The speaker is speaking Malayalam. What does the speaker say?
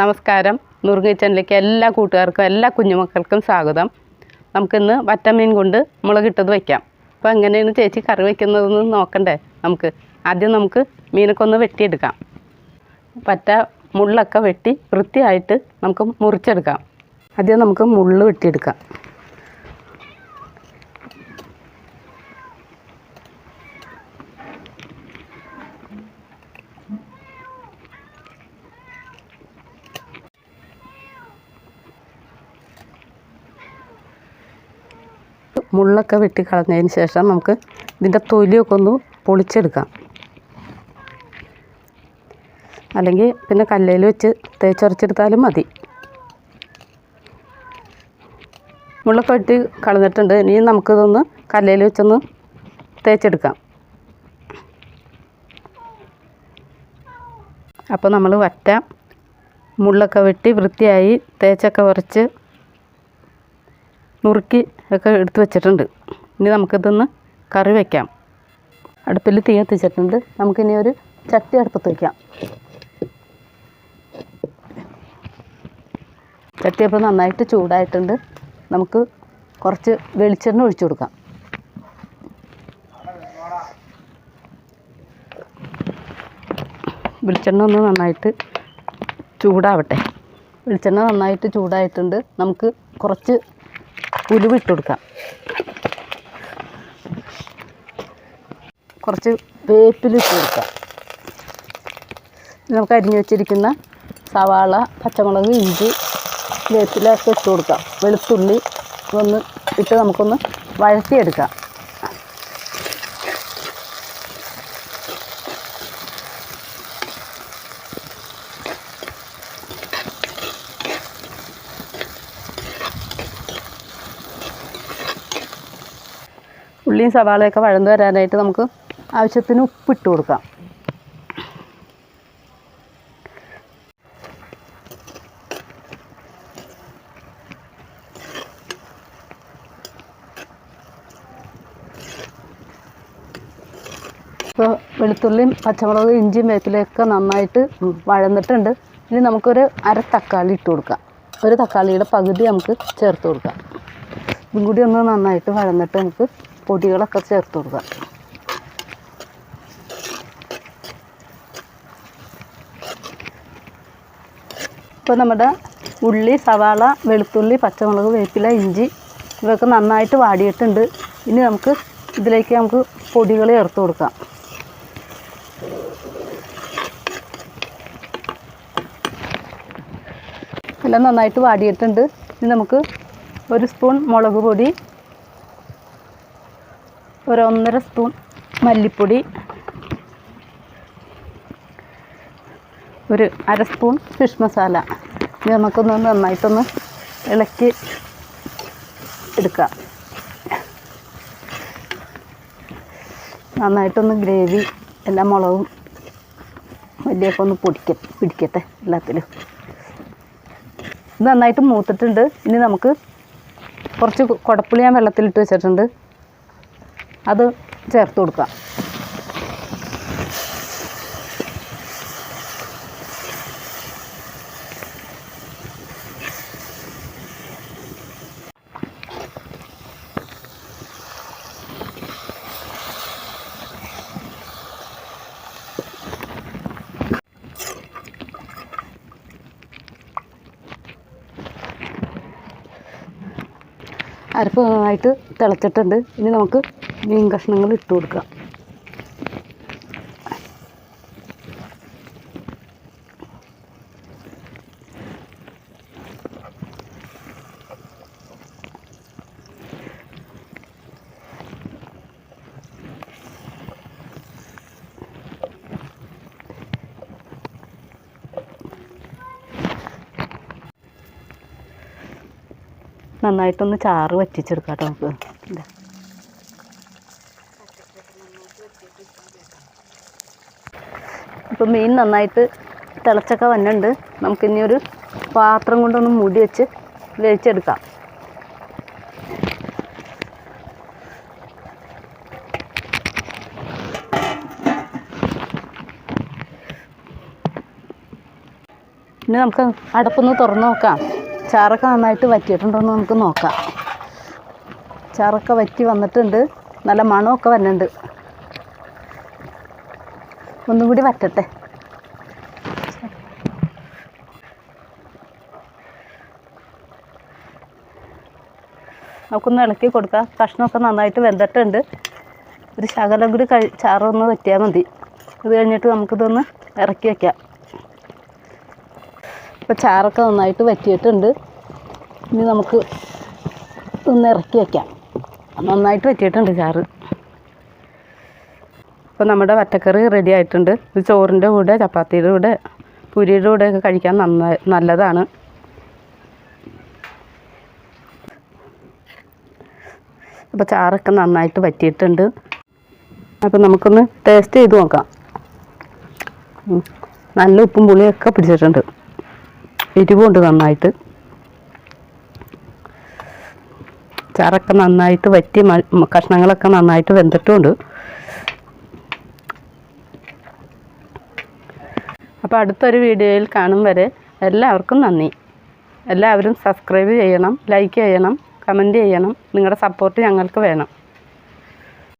നമസ്കാരം. നുറുങ്ങി കിച്ചനിലേക്ക് എല്ലാ കൂട്ടുകാർക്കും എല്ലാ കുഞ്ഞുമക്കൾക്കും സ്വാഗതം. നമുക്കിന്ന് വറ്റമീൻ കൊണ്ട് മുളകിട്ടത് വയ്ക്കാം അപ്പോൾ എങ്ങനെയാണ് ചേച്ചി കറി വയ്ക്കുന്നതെന്ന് നോക്കണ്ടേ നമുക്ക്? ആദ്യം നമുക്ക് മീനൊക്കെ ഒന്ന് വെട്ടിയെടുക്കാം. പറ്റ മുള്ളൊക്കെ വെട്ടി വൃത്തിയായിട്ട് നമുക്ക് മുറിച്ചെടുക്കാം. ആദ്യം നമുക്ക് മുള്ള് വെട്ടിയെടുക്കാം. മുള്ളൊക്കെ വെട്ടി കളഞ്ഞതിന് ശേഷം നമുക്ക് ഇതിന്റെ തൊലിയൊക്കെ ഒന്ന് പൊളിച്ചെടുക്കാം. അല്ലെങ്കിൽ പിന്നെ കല്ലയിൽ വെച്ച് തേച്ചൊരച്ചെടുത്താലും മതി. മുള്ളൊക്കെ വെട്ടി കളഞ്ഞിട്ടുണ്ട്. ഇനി നമുക്കിതൊന്ന് കല്ലയിൽ വെച്ചൊന്ന് തേച്ചെടുക്കാം. അപ്പോൾ നമ്മൾ വറ്റ മുള്ളൊക്കെ വെട്ടി വൃത്തിയായി തേച്ചൊക്കെ ഉരച്ച് നുറുക്കി ഒക്കെ എടുത്ത് വെച്ചിട്ടുണ്ട്. ഇനി നമുക്കിതൊന്ന് കറി വയ്ക്കാം അടുപ്പിൽ തീ കത്തിച്ചിട്ടുണ്ട്. നമുക്കിനി ഒരു ചട്ടി അടുപ്പത്ത് വയ്ക്കാം ചട്ടി അപ്പോൾ നന്നായിട്ട് ചൂടായിട്ടുണ്ട്. നമുക്ക് കുറച്ച് വെളിച്ചെണ്ണ ഒഴിച്ചു കൊടുക്കാം. വെളിച്ചെണ്ണ ഒന്ന് നന്നായിട്ട് ചൂടാവട്ടെ. വെളിച്ചെണ്ണ നന്നായിട്ട് ചൂടായിട്ടുണ്ട്. നമുക്ക് കുറച്ച് ഉലുവിട്ട് കൊടുക്കാം കുറച്ച് വേപ്പിലിട്ട് കൊടുക്കാം. ഇനി നമുക്ക് അരിഞ്ഞു വെച്ചിരിക്കുന്ന സവാള പച്ചമുളക് ഇഞ്ചി വേപ്പിലൊക്കെ ഇട്ട് കൊടുക്കാം. വെളുത്തുള്ളി ഒന്ന് ഇട്ട് നമുക്കൊന്ന് വഴറ്റിയെടുക്കാം. ഉള്ളിയും സവാളയൊക്കെ വഴന്നു വരാനായിട്ട് നമുക്ക് ആവശ്യത്തിന് ഉപ്പിട്ട് കൊടുക്കാം. ഇപ്പോൾ വെളുത്തുള്ളിയും പച്ചമുളകും ഇഞ്ചിയും വേപ്പിലയൊക്കെ നന്നായിട്ട് വഴന്നിട്ടുണ്ട്. ഇനി നമുക്കൊരു അര തക്കാളി ഇട്ട് കൊടുക്കാം. ഒരു തക്കാളിയുടെ പകുതി നമുക്ക് ചേർത്ത് കൊടുക്കാം. ഇതും കൂടി ഒന്ന് നന്നായിട്ട് വഴന്നിട്ട് നമുക്ക് പൊടികളൊക്കെ ചേർത്ത് കൊടുക്കാം ഇപ്പോൾ നമ്മുടെ ഉള്ളി സവാള വെളുത്തുള്ളി പച്ചമുളക് വേപ്പില ഇഞ്ചി ഇവയൊക്കെ നന്നായിട്ട് വാടിയിട്ടുണ്ട്. ഇനി നമുക്ക് ഇതിലേക്ക് നമുക്ക് പൊടികൾ ചേർത്ത് കൊടുക്കാം. എല്ലാം നന്നായിട്ട് വാടിയിട്ടുണ്ട്. ഇനി നമുക്ക് ഒരു സ്പൂൺ മുളക് പൊടി ഒരു ഒന്നര സ്പൂൺ മല്ലിപ്പൊടി ഒരു അര സ്പൂൺ ഫിഷ് മസാല. ഇത് നമുക്കൊന്ന് നന്നായിട്ടൊന്ന് ഇളക്കി എടുക്കാം. നന്നായിട്ടൊന്ന് ഗ്രേവി എല്ലാ മുളകും വലിയൊക്കെ ഒന്ന് പൊടിക്ക പിടിക്കട്ടെ എല്ലാത്തിലും. നന്നായിട്ട് മൂത്തിട്ടുണ്ട്. ഇനി നമുക്ക് കുറച്ച് കുടപ്പുളി ഞാൻ വെള്ളത്തിലിട്ട് വെച്ചിട്ടുണ്ട്. അത് ചേർത്ത് കൊടുക്കുക. അരപ്പ് നന്നായിട്ട് തിളച്ചിട്ടുണ്ട്. ഇനി നമുക്ക് മീൻ കഷ്ണങ്ങൾ ഇട്ട് കൊടുക്കാം. നന്നായിട്ടൊന്ന് ചാറ് വറ്റിച്ചെടുക്കാം കേട്ടോ നമുക്ക്. ഇപ്പം മീൻ നന്നായിട്ട് തിളച്ചൊക്കെ വന്നിട്ടുണ്ട്. നമുക്കിനി ഒരു പാത്രം കൊണ്ടൊന്ന് മൂടി വെച്ച് വേവിച്ചെടുക്കാം. ഇനി നമുക്ക് അടപ്പൊന്ന് തുറന്ന് നോക്കാം. ചാറൊക്കെ നന്നായിട്ട് വറ്റിയിട്ടുണ്ടോയെന്ന് നമുക്ക് നോക്കാം. ചാറൊക്കെ വറ്റി വന്നിട്ടുണ്ട്. നല്ല മണമൊക്കെ വരുന്നുണ്ട് ഒന്നും കൂടി വറ്റട്ടെ നമുക്കൊന്ന് ഇളക്കി കൊടുക്കാം. കഷ്ണമൊക്കെ നന്നായിട്ട് വെന്തിട്ടുണ്ട്. ഒരു ശകലം കൂടി കഴി ചാറൊന്ന് വറ്റിയാൽ മതി. അത് കഴിഞ്ഞിട്ട് നമുക്കിതൊന്ന് ഇറക്കി വയ്ക്കാം ഇപ്പോൾ ചാറൊക്കെ നന്നായിട്ട് വറ്റിയിട്ടുണ്ട്. ഇനി നമുക്ക് ഒന്ന് ഇറക്കി വയ്ക്കാം നന്നായിട്ട് വറ്റിയിട്ടുണ്ട് ചാറ്. ഇപ്പോൾ നമ്മുടെ വറ്റക്കറി റെഡി ആയിട്ടുണ്ട്. ഇത് ചോറിന്റെ കൂടെ ചപ്പാത്തിയുടെ കൂടെ പുരിയുടെ കൂടെ ഒക്കെ കഴിക്കാൻ നന്നായി നല്ലതാണ്. അപ്പോൾ ചാറൊക്കെ നന്നായിട്ട് വറ്റിയിട്ടുണ്ട്. അപ്പോൾ നമുക്കൊന്ന് ടേസ്റ്റ് ചെയ്ത് നോക്കാം. നല്ല ഉപ്പും പുളിയൊക്കെ പിടിച്ചിട്ടുണ്ട്. എരിവുണ്ട് നന്നായിട്ട്. ചാറൊക്കെ നന്നായിട്ട് വറ്റി കഷ്ണങ്ങളൊക്കെ നന്നായിട്ട് വെന്തിട്ടുമുണ്ട് അപ്പോൾ അടുത്തൊരു വീഡിയോയിൽ കാണും വരെ എല്ലാവർക്കും നന്ദി. എല്ലാവരും സബ്സ്ക്രൈബ് ചെയ്യണം ലൈക്ക് ചെയ്യണം കമന്റ് ചെയ്യണം. നിങ്ങളുടെ സപ്പോർട്ട് ഞങ്ങൾക്ക് വേണം.